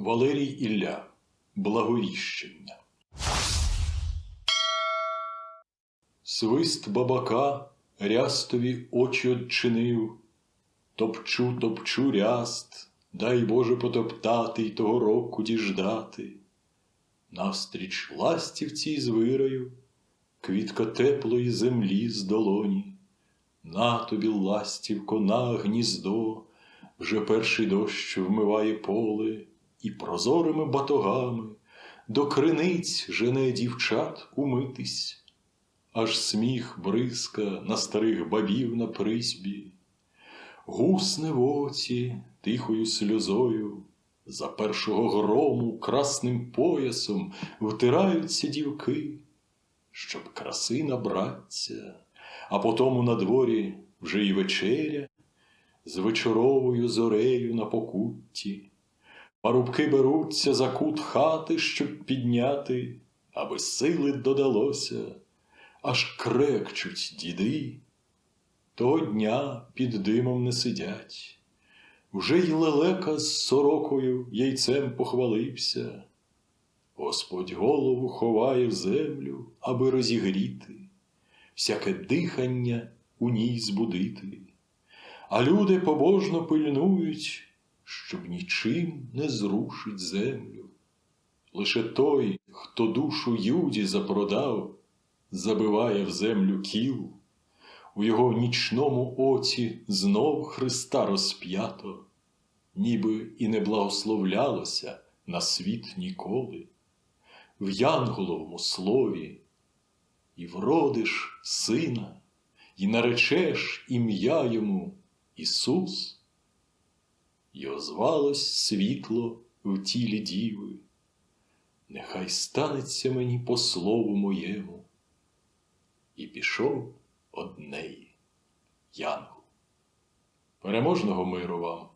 Валерій Ілля Благовіщення. Свист бабака рястові очі одчинив, Топчу, топчу ряст, дай Боже потоптати й того року діждати. Навстріч ластівці з вирою, квітка теплої землі з долоні. На тобі, ластівко, на гніздо, вже перший дощ вмиває поле, і прозорими батогами. До криниць жене дівчат умитись, аж сміх бризка на старих бабів на присьбі, гусне в оці тихою сльозою, за першого грому красним поясом втираються дівки, щоб краси набраться, а потому на дворі вже й вечеря з вечоровою зорею на покутті. Парубки беруться за кут хати, щоб підняти, аби сили додалося, аж крекчуть діди. Того дня під димом не сидять. Вже й лелека з сорокою яйцем похвалився. Господь голову ховає в землю, аби розігріти, всяке дихання у ній збудити. А люди побожно пильнують, щоб нічим не зрушить землю. Лише той, хто душу юді запродав, забиває в землю кіл, у його нічному оці знов Христа розп'ято, ніби і не благословлялося на світ ніколи, в янголовому слові, і вродиш сина, і наречеш ім'я йому Ісус. І озвалось світло в тілі діви, нехай станеться мені по слову моєму, і пішов од неї янгол. Переможного миру вам!